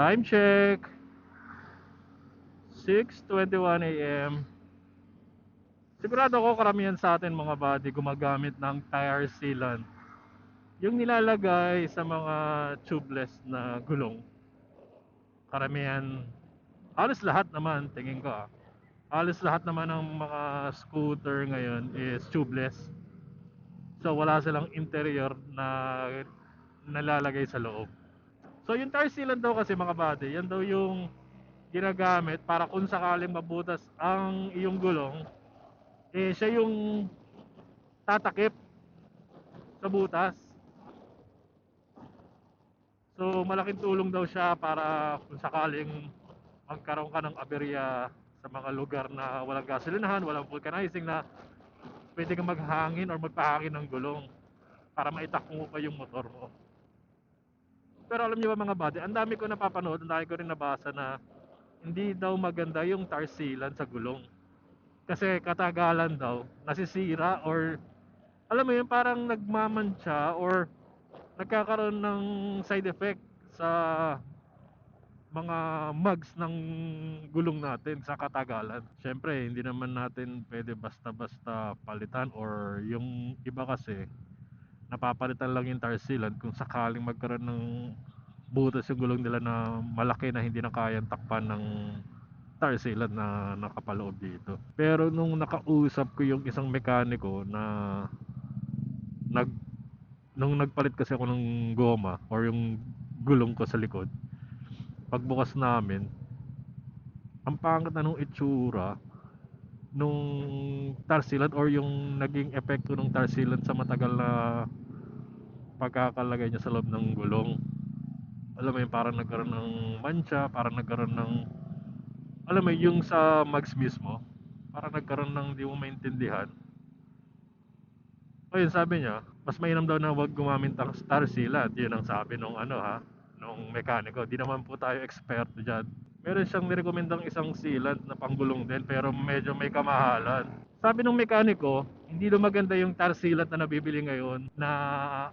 Time check. 6.21 a.m. Sigurado ako karamihan sa atin mga buddy gumagamit ng tire sealant. Yung nilalagay sa mga tubeless na gulong. Karamihan, halos lahat naman tingin ko ah. Halos lahat naman ng mga scooter ngayon is tubeless. So wala silang interior na nalalagay sa loob. So yung tire sealant daw kasi mga buddy, yan daw yung ginagamit para kung sakaling mabutas ang iyong gulong, eh siya yung tatakip sa butas. So malaking tulong daw siya para kung sakaling magkaroon ka ng aberya sa mga lugar na walang gasolinahan, walang vulcanizing na pwede kang maghangin or magpahangin ng gulong para maitakbo mo pa yung motor mo. Pero alam niyo ba mga buddy, ang dami ko napapanood, ang dami ko rin nabasa na hindi daw maganda yung tar sealant sa gulong. Kasi katagalan daw, nasisira or alam mo yun, parang nagmamantsa or nagkakaroon ng side effect sa mga mugs ng gulong natin sa katagalan. Siyempre, hindi naman natin pwede basta-basta palitan or yung iba kasi napapalitan lang yung tar kung sakaling magkaroon ng butas yung gulong nila na malaki na hindi na kayang takpan ng tar na nakapaloob dito. Pero nung nakausap ko yung isang mekaniko na nag nung nagpalit kasi ako ng goma or yung gulong ko sa likod pagbukas namin ang pangit na nung itsura nung tar sealant or yung naging epekto ng tar sealant sa matagal na pagkakalagay niya sa loob ng gulong. Alam mo yun parang nagkaroon ng mancha parang nagkaroon ng alam mo yung sa mags mismo parang nagkaroon ng di mo maintindihan. O yun sabi niya mas mainam daw na wag gumamit ng star sealant yun ang sabi nung ano ha nung mekaniko. Di naman po tayo eksperto dyan meron siyang nirekomendang isang sealant na panggulong din pero medyo may kamahalan. Sabi ng mekaniko hindi daw maganda yung tar sealant na nabibili ngayon na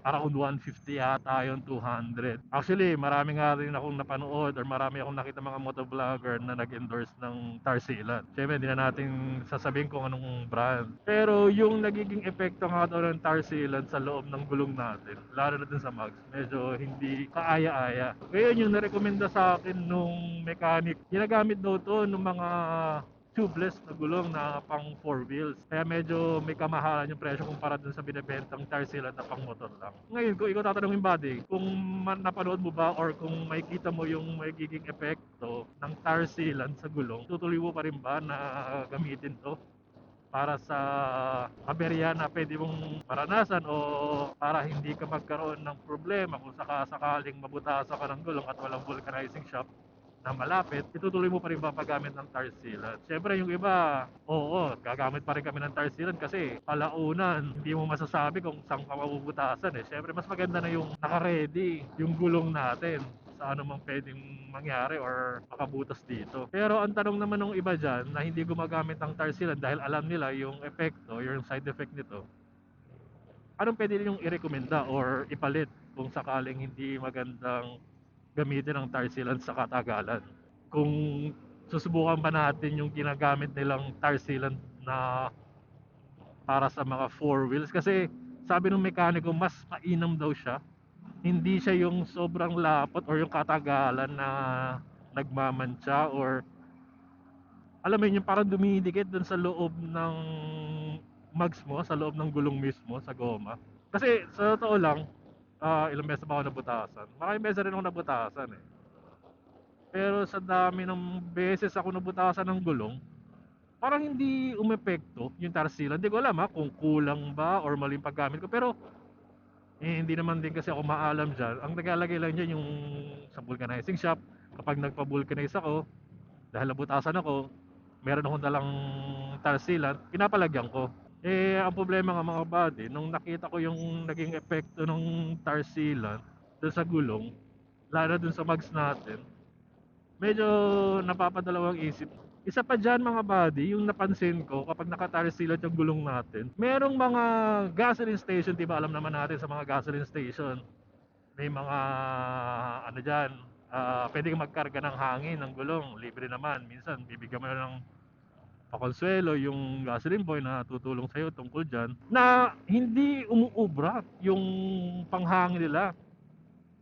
around 150 yata yung 200 actually marami nga rin akong napanood or marami akong nakita mga motovlogger na nag-endorse ng tar sealant syempre hindi na natin sasabihin kung anong brand. Pero yung nagiging epekto nga daw ng tar sa loob ng gulong natin lalo na dun sa mags medyo hindi kaaya-aya. Ngayon yung narekomenda sa akin nung mechanic ginagamit daw to ng mga tubeless na gulong na pang 4 wheels. Kaya medyo may kamahalan yung presyo kumpara dun sa binibentang tar sealant na pang motor lang. Ngayon, kung ikaw tatanungin buddy, kung napanood mo ba or kung makikita mo yung magiging epekto ng tar sealant sa gulong, tutuloy mo pa rin ba na gamitin to? para sa aberya na pwede mong maranasan o para hindi ka magkaroon ng problema kung sakasakaling mabutasan ka ng gulong at walang vulcanizing shop na malapit, itutuloy mo pa rin ba paggamit ng tar sealant? Siyempre yung iba, oo, gagamit pa rin kami ng tar sealant kasi palaunan, hindi mo masasabi kung saan ka mabubutasan eh. Siyempre mas maganda na yung naka-ready yung gulong natin sa ano mang pwedeng mangyari or makabutas dito. Pero ang tanong naman ng iba dyan na hindi gumagamit ng tar sealant dahil alam nila yung epekto, yung side effect nito, anong pwede ninyong i-recommenda or ipalit kung sakaling hindi magandang gamitin ang tar sealant sa katagalan. Kung susubukan pa natin yung ginagamit nilang tar sealant na para sa mga four wheels kasi sabi ng mekaniko mas mainam daw siya hindi siya yung sobrang lapot or yung katagalan na nagmamantsa or alam mo yun yung parang dumidikit dun sa loob ng mags mo, sa loob ng gulong mismo, sa goma. Kasi sa totoo lang, ah, ilang beses ba ako nabutasan? Maraming beses rin ako nabutasan eh. Pero sa dami ng beses ako nabutasan ng gulong, parang hindi umepekto yung tar sealant. Hindi ko alam ha, kung kulang ba or maling paggamit ko. Pero eh, hindi naman din kasi ako maalam dyan. Ang nagalagay lang dyan yung sa vulcanizing shop. Kapag nagpa-vulcanize ako, dahil nabutasan ako, meron akong dalang tar sealant, pinapalagyan ko. Eh, ang problema nga mga buddy, nung nakita ko yung naging epekto ng tar sealant dun sa gulong, lalo dun sa mags natin, medyo napapadalawang isip. Isa pa dyan mga buddy, yung napansin ko kapag naka-tar sealant yung gulong natin, merong mga gasoline station, di ba alam naman natin sa mga gasoline station, may mga ano dyan, Ah, pwede magkarga ng hangin ng gulong, libre naman. Minsan bibigyan mo ng pakonsuelo yung gasoline boy na tutulong sa'yo tungkol dyan na hindi umuubra yung panghangin nila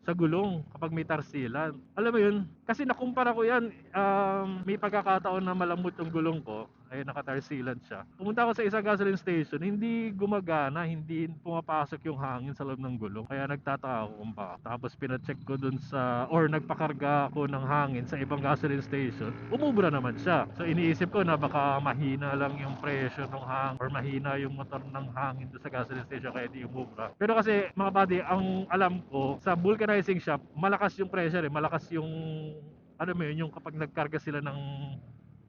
sa gulong kapag may tarsilan. Alam mo yun? Kasi nakumpara ko yan, um, may pagkakataon na malambot yung gulong ko, ay nakatarsilan siya. Pumunta ako sa isang gasoline station, hindi gumagana, hindi pumapasok yung hangin sa loob ng gulong. Kaya nagtataka ako kung bakit. Tapos pinacheck ko dun sa, or nagpakarga ako ng hangin sa ibang gasoline station, umubra naman siya. So iniisip ko na baka mahina lang yung pressure ng hangin, or mahina yung motor ng hangin sa gasoline station kaya di umubra. Pero kasi mga buddy, ang alam ko, sa vulcanizing shop, malakas yung pressure eh, malakas yung ano mo yun, yung kapag nagkarga sila ng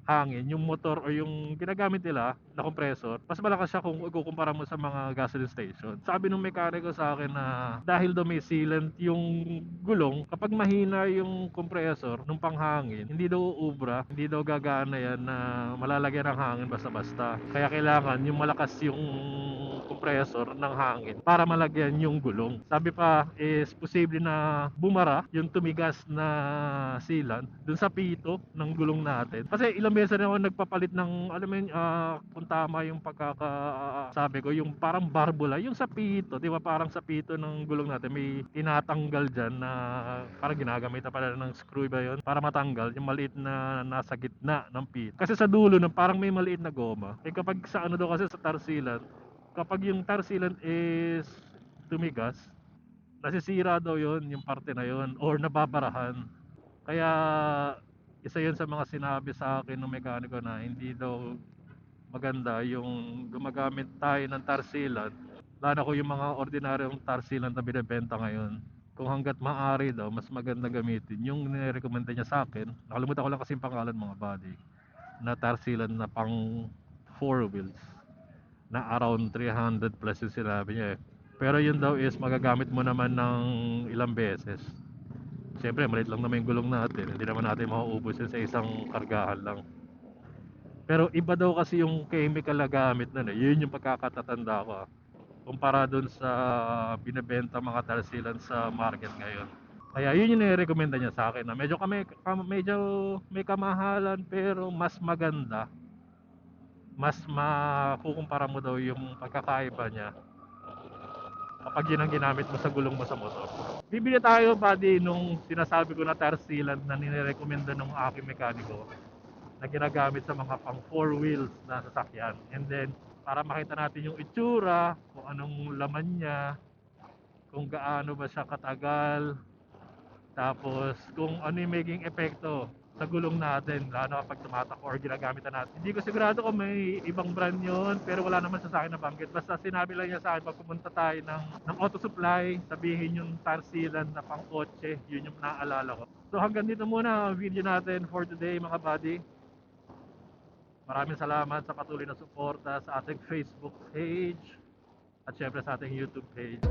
hangin, yung motor o yung ginagamit nila na compressor, mas malakas siya kung ikukumpara mo sa mga gasoline station. Sabi ng mekaniko sa akin na dahil daw may sealant yung gulong, kapag mahina yung compressor ng panghangin, hindi daw uubra, hindi daw gagana yan na malalagyan ng hangin basta-basta. Kaya kailangan yung malakas yung compressor ng hangin para malagyan yung gulong. Sabi pa is posible na bumara yung tumigas na sealant dun sa pito ng gulong natin. Kasi ilang beses na ako nagpapalit ng alam mo yun, ah, kung tama yung pagkaka sabi ko, yung parang barbula, yung sa pito, di ba parang sa pito ng gulong natin may tinatanggal dyan na parang ginagamit na pala ng screw ba yun para matanggal yung maliit na nasa gitna ng pito. Kasi sa dulo ng parang may maliit na goma. Eh kapag sa ano daw kasi sa tar sealant, kapag yung tar sealant is tumigas, nasisira daw yon yung parte na yon or nababarahan. Kaya isa yun sa mga sinabi sa akin ng mekaniko na hindi daw maganda yung gumagamit tayo ng tar sealant. Lalo ko yung mga ordinaryong tar sealant na binibenta ngayon. Kung hanggat maaari daw mas maganda gamitin. Yung nirekomenda niya sa akin nakalimutan ko lang kasi yung pangalan mga buddy na tar sealant na pang 4 wheels na around 300 plus yung sinabi niya eh pero yun daw is magagamit mo naman ng ilang beses Siyempre, maliit lang naman yung gulong natin. Hindi naman natin mauubos yun sa isang kargahan lang. Pero iba daw kasi yung chemical na gamit na Yun yung pagkakatatanda ko. ah. Kumpara dun sa binebenta mga talsilan sa market ngayon. Kaya yun yung nirekomenda niya sa akin na medyo kami kam- medyo may kamahalan pero mas maganda. Mas makukumpara mo daw yung pagkakaiba niya kapag yun ang ginamit mo sa gulong mo sa motor. Bibili tayo buddy nung sinasabi ko na tar sealant na nirekomenda ng aking mekaniko na ginagamit sa mga pang four wheels na sasakyan. And then, para makita natin yung itsura, kung anong laman niya, kung gaano ba siya katagal, tapos kung ano yung maging epekto sa gulong natin, lalo kapag tumatak or ginagamit na natin. Hindi ko sigurado kung may ibang brand yon pero wala naman sa akin na banggit. Basta sinabi lang niya sa akin pag pumunta tayo ng, ng auto supply, sabihin yung tar sealant na pang kotse, yun yung naaalala ko. So hanggang dito muna ang video natin for today mga buddy. Maraming salamat sa patuloy na suporta sa ating Facebook page at syempre sa ating YouTube page.